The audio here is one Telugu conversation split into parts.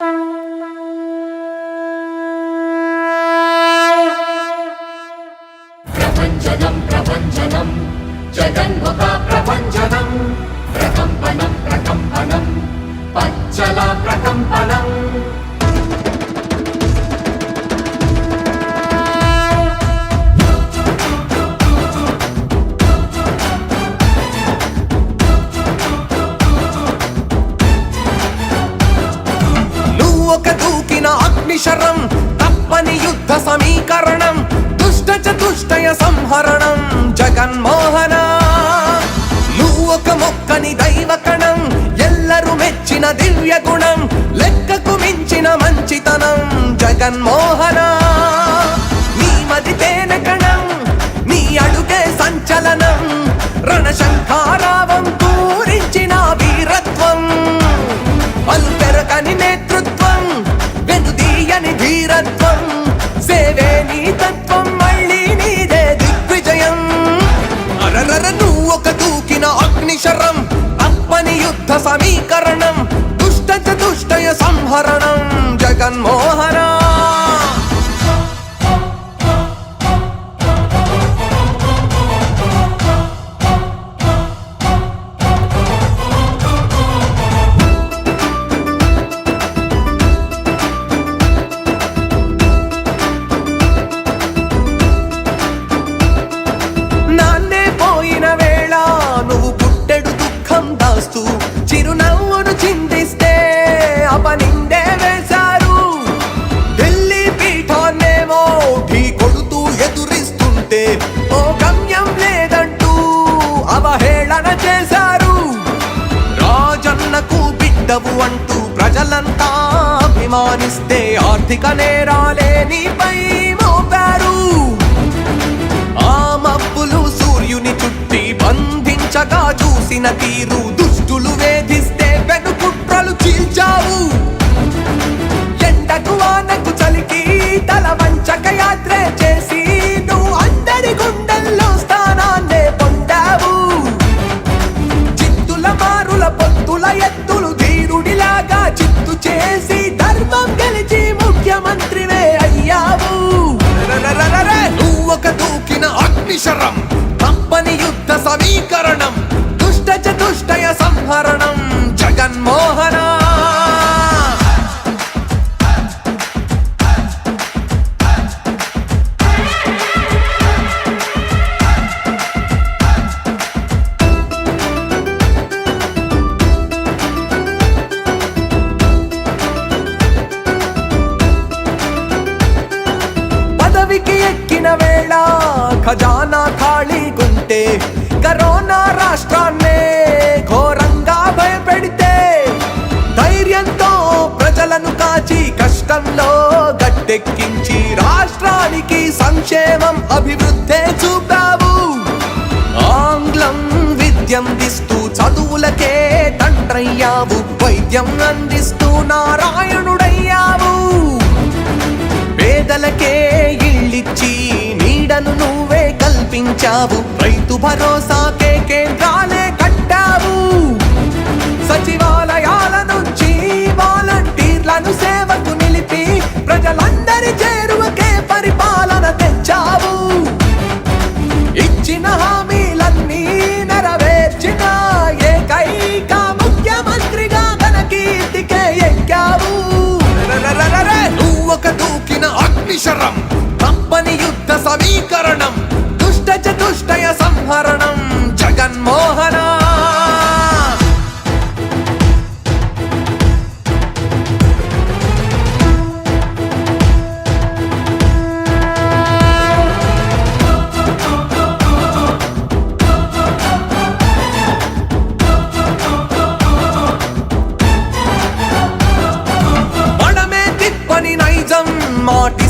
ప్రపంచనం ప్రపంచనం జగన్ముఖ ప్రపంచనం. ప్రకంపనం ప్రకంపనం పచ్చల ప్రక తప్పని యుద్ధ సమీకరణం దుష్ట చతుష్టయ సంహరణం జగన్మోహన. నువ్వు ఒక మొక్కని దైవ కణం ఎల్లరూ మెచ్చిన దివ్య గుణం లెక్కకు మించిన మంచితనం జగన్మోహన. నీ మది తేనె కణం నీ అడుగే సంచలనం జగన్మోహన నాన్నే ప్రజలంతా అభిమానిస్తే ఆర్థిక నేరాలే నీపై మోపారు. ఆ మబ్బులు సూర్యుని చుట్టి బంధించగా చూసిన తీరు దుష్టులు వేధిస్తే వెనుకుట్రలు చీల్చావు ఎండకు వానకు చలికి తల వంచక యాత్ర చేసి ముఖ్యమంత్రివే అయ్యావు. నువ్వొక దూకిన అగ్నిశరం తప్పని యుద్ధ సమీకరణం దుష్ట చతుష్టయ సంహరణం జగన్మో ఖజానా ఖాళీగుంటే కరోనా రాష్ట్రాన్నే ఘోరంగా భయపెడితే ధైర్యంతో ప్రజలను కాచి కష్టంలో గట్టెక్కించి రాష్ట్రానికి సంక్షేమం అభివృద్ధే చూపావు. ఆంగ్లం విద్యం దిస్తూ చదువులకే తండ్రయ్యావు వైద్యం అందిస్తూ నారాయణుడయ్యావు. పేదలకే ఇళ్ళిచ్చి నీడను నువ్వే కల్పించావు. రైతు భరోసాకే కేంద్రాలే కట్టావు. సచివాలయాల నుంచి వాలంటీర్లను సేవకు నిలిపి ప్రజలందరి చేరువకే పరిపాలన తెచ్చావు. ఇచ్చిన హామీలన్నీ నెరవేర్చిన ఏకైక ముఖ్యమంత్రిగా తన కీర్తికే ఎక్కావు. నువ్వొక దూకిన అగ్నిశరం. సమీకరణం. దుష్ట చతుష్టయ సంహరణం. జగన్మోహన. మాటి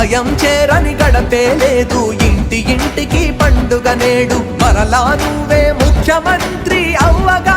సాయం చేరని గడపే లేదు. ఇంటి ఇంటికి పండుగ నేడు మరలా నువ్వే ముఖ్యమంత్రి అవ్వగా.